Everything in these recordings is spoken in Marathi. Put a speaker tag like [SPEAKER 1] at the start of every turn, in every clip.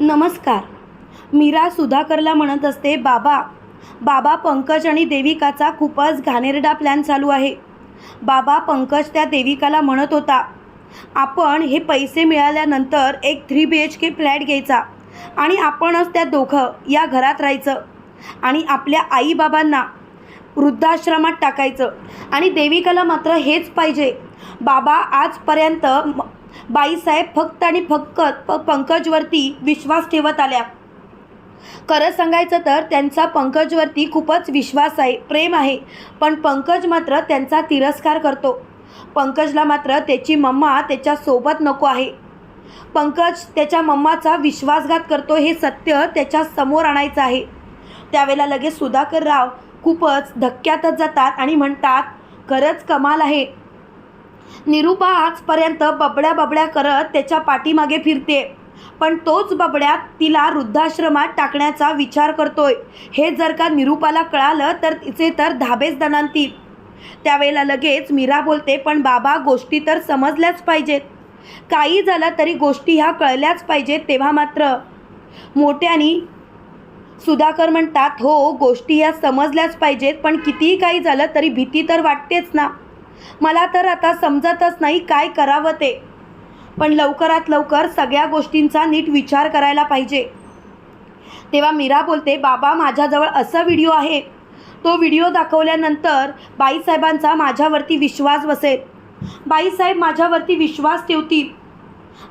[SPEAKER 1] नमस्कार. मीरा सुधाकरला म्हणत असते बाबा बाबा पंकज आणि देविकाचा खूपच घाणेरडा प्लॅन चालू आहे. बाबा पंकज त्या देविकाला म्हणत होता आपण हे पैसे मिळाल्यानंतर एक three B H K flat घ्यायचा आणि आपणच त्या दोघं या घरात राहायचं आणि आपल्या आईबाबांना वृद्धाश्रमात टाकायचं आणि देविकाला मात्र हेच पाहिजे. बाबा आजपर्यंत बाईसाहेब फक्त आणि फक्त प पंकजवरती विश्वास ठेवत आल्या. खरं सांगायचं तर त्यांचा पंकजवरती खूपच विश्वास आहे प्रेम आहे. पण पंकज मात्र त्यांचा तिरस्कार करतो. पंकजला मात्र त्याची मम्मा त्याच्यासोबत नको आहे. पंकज त्याच्या मम्माचा विश्वासघात करतो हे सत्य त्याच्यासमोर आणायचं आहे. त्यावेळेला लगेच सुधाकर राव खूपच धक्क्यातच जातात आणि म्हणतात खरंच कमाल आहे. निरुपा आजपर्यंत बबड्या बबड्या करत त्याच्या पाठीमागे फिरते. पण तोच बबड्या तिला वृद्धाश्रमात टाकण्याचा विचार करतोय. हे जर का निरुपाला कळालं तर तिचे तर धाबेच दणांतील. त्यावेळेला लगेच मीरा बोलते पण बाबा गोष्टी तर समजल्याच पाहिजेत. काही झालं तरी गोष्टी ह्या कळल्याच पाहिजेत तेव्हा मात्र. मोठ्यानी सुधाकर म्हणतात हो गोष्टी ह्या समजल्याच पाहिजेत पण कितीही काही झालं तरी भीती तर वाटतेच ना. मला तर आता समजतच नाही काय करावं ते. पण लवकरात लवकर सगळ्या गोष्टींचा नीट विचार करायला पाहिजे. तेव्हा मीरा बोलते बाबा माझ्याजवळ असा व्हिडिओ आहे. तो व्हिडिओ दाखवल्यानंतर बाईसाहेबांचा माझ्यावरती विश्वास बसेल. बाईसाहेब माझ्यावरती विश्वास ठेवतील.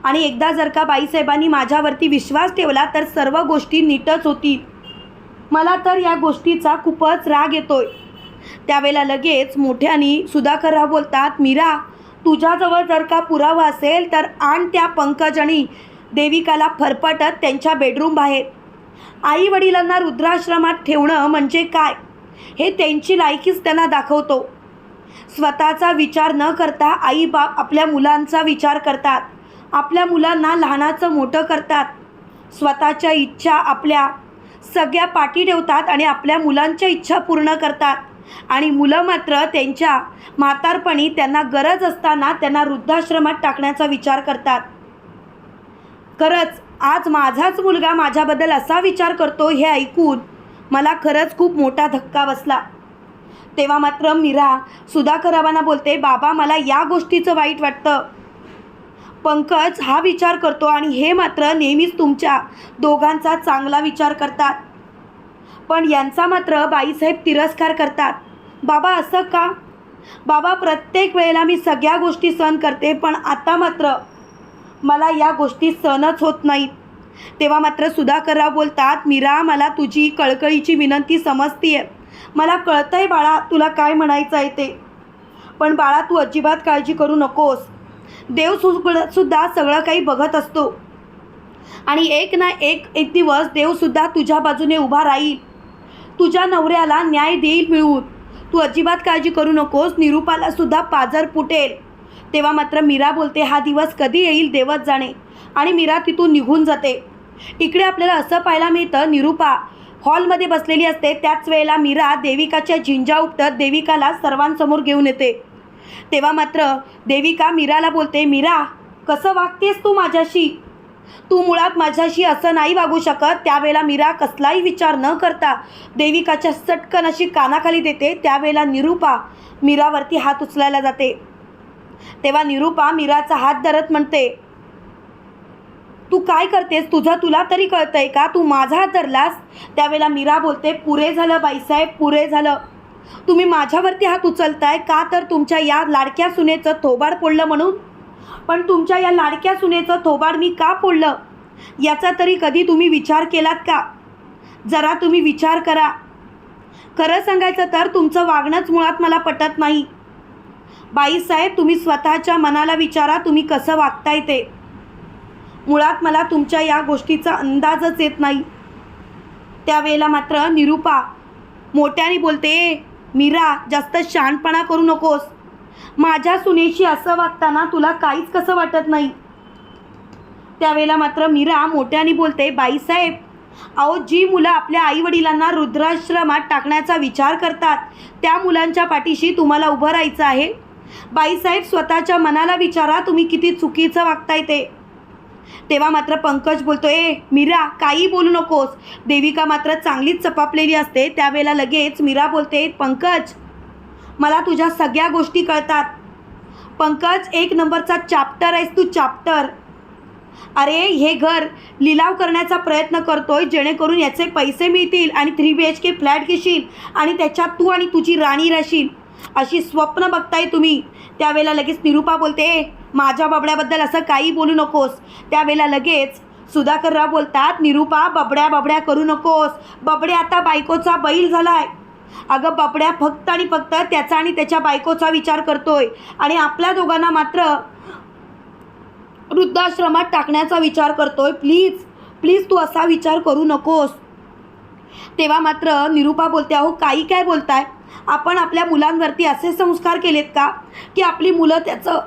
[SPEAKER 1] आणि एकदा जर का बाईसाहेबांनी माझ्यावरती विश्वास ठेवला तर सर्व गोष्टी नीटच होतील. मला तर या गोष्टीचा खूपच राग येतोय. त्यावेळेला लगेच मोठ्यानी सुधाकरराव बोलतात मीरा तुझ्याजवळ जर का पुरावा असेल तर आण त्या पंकज आणि देविकाला फरफटत त्यांच्या बेडरूम बाहेर. आई वडिलांना रुद्राश्रमात ठेवणं म्हणजे काय? हे त्यांची लायकीच त्यांना दाखवतो. स्वतःचा विचार न करता आई बाप आपल्या मुलांचा विचार करतात. आपल्या मुलांना लहानाचं मोठं करतात. स्वतःच्या इच्छा आपल्या सगळ्या पाठी ठेवतात आणि आपल्या मुलांच्या इच्छा पूर्ण करतात. आणि मुलं मात्र त्यांच्या म्हातारपणी त्यांना गरज असताना त्यांना वृद्धाश्रमात टाकण्याचा विचार करतात. खरंच आज माझाच मुलगा माझ्याबद्दल असा विचार करतो हे ऐकून मला खरंच खूप मोठा धक्का बसला. तेव्हा मात्र मीरा सुधाकराबांना बोलते बाबा मला या गोष्टीचं वाईट वाटतं. पंकज हा विचार करतो आणि हे मात्र नेहमीच तुमच्या दोघांचा चांगला विचार करतात. पण यांचा मात्र बाईसाहेब तिरस्कार करतात. बाबा असं का? बाबा प्रत्येक वेळेला मी सगळ्या गोष्टी सहन करते पण आता मात्र मला या गोष्टी सहनच होत नाहीत. तेव्हा मात्र सुधाकरराव बोलतात मीरा मला तुझी कळकळीची विनंती समजतीये. मला कळतंय बाळा तुला काय म्हणायचं आहे ते. पण बाळा तू अजिबात काळजी करू नकोस. देव सुद्धा सगळं काही बघत असतो. आणि एक ना एक एक दिवस देवसुद्धा तुझ्या बाजूने उभा राहील. तुझ्या नवऱ्याला न्याय देईल मिळवून तू अजिबात काळजी करू नकोस निरूपाला सुद्धा पाजर फुटेल. तेव्हा मात्र मीरा बोलते हा दिवस कधी येईल देवच जाणे. आणि मीरा तिथून निघून जाते. इकडे आपल्याला असं पाहायला मिळतं निरूपा हॉलमध्ये बसलेली असते. त्याच वेळेला मीरा देविकाच्या झिंजा उपटत देविकाला सर्वांसमोर घेऊन येते. तेव्हा मात्र देविका मीराला बोलते मीरा कसं वागतेस तू माझ्याशी? तू मुळात माझ्याशी असं नाही वागू शकत. त्यावेळेला मीरा कसलाही विचार न करता देविकाच्या चटकन अशी कानाखाली देते. त्यावेळेला निरूपा मीरावरती हात उचलायला जाते. तेव्हा निरूपा मीराचा हात धरत म्हणते तू काय करतेस? तुझं तुला तरी कळतंय का? तू माझा हात धरलास? त्यावेळेला मीरा बोलते पुरे झालं बाईसाहेब पुरे झालं. तुम्ही माझ्यावरती हात उचलताय? का तर तुमच्या या लाडक्या सुनेचं थोबाड पडलं म्हणून? पण तुमच्या या लाडक्या सुनेचं थोबाड मी का फोडलं? याचा तरी कधी तुम्ही विचार केलात का? जरा तुम्ही विचार करा. खरं सांगायचं तर तुमचं वागणंच मुळात मला पटत नाही. बाईसाहेब तुम्ही स्वतःच्या मनाला विचारा तुम्ही कसं वागताय ते. मुळात मला तुमच्या या गोष्टीचा अंदाजच येत नाही. त्यावेळेला मात्र निरूपा मोठ्याने बोलते मीरा जास्त शहाणपणा करू नकोस. माझ्या सुनेशी असं वागताना तुला काहीच कसं वाटत नाही? त्यावेळेला मात्र मीरा मोठ्याने बोलते बाईसाहेब अहो जी मुलं आपल्या आईवडिलांना रुद्राश्रमात टाकण्याचा विचार करतात त्या मुलांच्या पाठीशी तुम्हाला उभं राहायचं आहे? बाईसाहेब स्वतःच्या मनाला विचारा तुम्ही किती चुकीचं वागताय ते. तेव्हा मात्र पंकज बोलतो ए मीरा काही बोलू नकोस. देविका मात्र चांगलीच चपापलेली असते. त्यावेळेला लगेच मीरा बोलते पंकज मला तुझ्या सगळ्या गोष्टी कळतात. पंकज एक नंबरचा चाप्टर आहेस तू चाप्टर अरे हे घर लिलाव करण्याचा प्रयत्न करतोय जेणेकरून याचे पैसे मिळतील आणि three B H K flat घेशील आणि त्याच्यात तू आणि तुझी राणी राहशील. अशी स्वप्न बघताय तुम्ही. त्यावेळेला लगेच निरूपा बोलते माझ्या बबड्याबद्दल असं काही बोलू नकोस. त्यावेळेला लगेच सुधाकरराव बोलतात निरूपा बबड्या बबड्या करू नकोस. बबड्या आता बायकोचा बैल झालाय. अगं बापड्या फक्त आणि फक्त त्याचा आणि त्याच्या बायकोचा विचार करतोय. आणि आपल्या दोघांना मात्र वृद्धाश्रमात टाकण्याचा विचार करतोय. प्लीज प्लीज तू असा विचार करू नकोस. तेव्हा मात्र निरूपा बोलते अहो काही काय बोलताय? आपण आपल्या मुलांवरती असे संस्कार केलेत का? की आपली मुलं त्याचं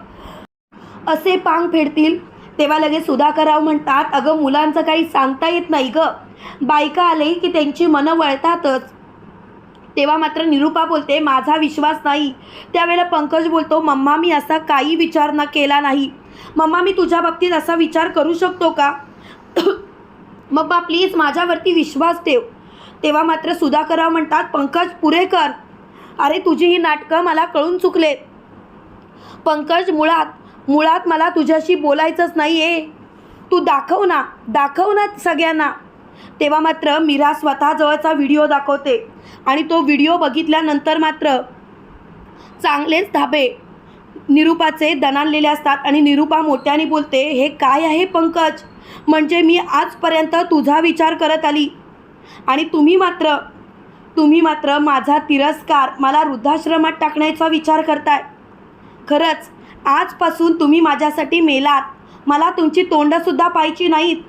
[SPEAKER 1] असे पांग फेडतील? तेव्हा लगेच सुधाकरराव म्हणतात अगं मुलांचं काही सांगता येत नाही गं. बायका आले की त्यांची मनं वळतातच. तेव्हा मात्र निरूपा बोलते माझा विश्वास नाही. त्यावेळेला पंकज बोलतो मम्मा मी असा काही विचार न केला नाही. मम्मा मी तुझ्या बाबतीत असा विचार करू शकतो का? मम्मा प्लीज माझ्यावरती विश्वास ठेव. तेव्हा मात्र सुधाकरराव म्हणतात पंकज पुरे कर. अरे तुझी ही नाटकं मला कळून चुकले. पंकज मुळात मुळात मला तुझ्याशी बोलायचंच नाही आहे तू दाखव ना दाखव ना सगळ्यांना. तेव्हा मात्र मीरा स्वतःजवळचा व्हिडिओ दाखवते आणि तो व्हिडिओ बघितल्यानंतर मात्र चांगलेच धाबे निरूपाचे दणानलेले असतात आणि निरूपा मोठ्याने बोलते हे काय आहे पंकज? म्हणजे मी आजपर्यंत तुझा विचार करत आली. आणि तुम्ही मात्र तुम्ही मात्र माझा तिरस्कार मला वृद्धाश्रमात टाकण्याचा विचार करताय. खरंच आजपासून तुम्ही माझ्यासाठी मेलात. मला तुमची तोंडंसुद्धा पाहायची नाहीत.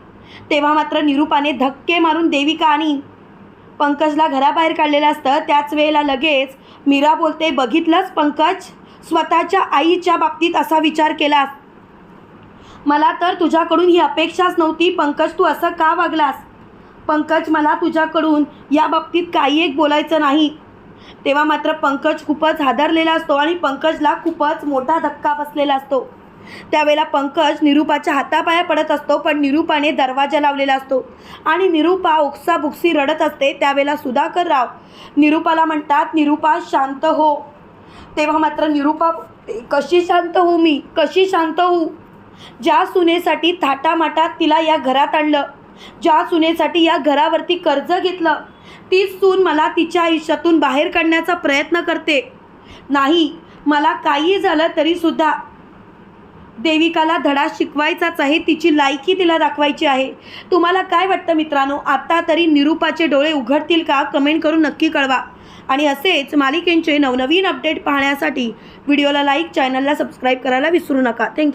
[SPEAKER 1] तेव्हा मात्र निरूपाने धक्के मारून देविका आणि पंकजला घराबाहेर काढलेलं असतं. त्याच वेळेला लगेच मीरा बोलते बघितलंच पंकज? स्वतःच्या आईच्या बाबतीत असा विचार केलास. मला तर तुझ्याकडून ही अपेक्षाच नव्हती. पंकज तू असं का वागलास? पंकज मला तुझ्याकडून या बाबतीत काही एक बोलायचं नाही. तेव्हा मात्र पंकज खूपच हादरलेला असतो आणि पंकजला खूपच मोठा धक्का बसलेला असतो. त्यावेळेला पंकज निरूपाच्या हातापाया पडत असतो पण निरूपाने दरवाजा लावलेला असतो. आणि निरूपा ओक्साबुक्सी रडत असते त्यावेळेला सुधाकर राव निरूपाला म्हणतात निरूपा शांत हो. तेव्हा मात्र निरूपा कशी शांत हो मी? कशी शांत होऊ? ज्या सुनेसाठी थाटामाटात तिला या घरात आणलं ज्या सुनेसाठी या घरावरती कर्ज घेतलं तीच सून मला तिच्या आयुष्यातून बाहेर काढण्याचा प्रयत्न करते. नाही मला काही झालं तरीसुद्धा देविकाला धडा शिकवायचाच आहे तिची लायकी तिला दाखवायची आहे. तुम्हाला काय वाटतं मित्रांनो? आता तरी निरूपाचे डोळे उघडतील का? कमेंट करून नक्की कळवा. आणि असेच मालिकेंचे नवनवीन अपडेट पाहण्यासाठी व्हिडिओला लाईक चॅनलला सबस्क्राईब करायला विसरू नका. थँक्यू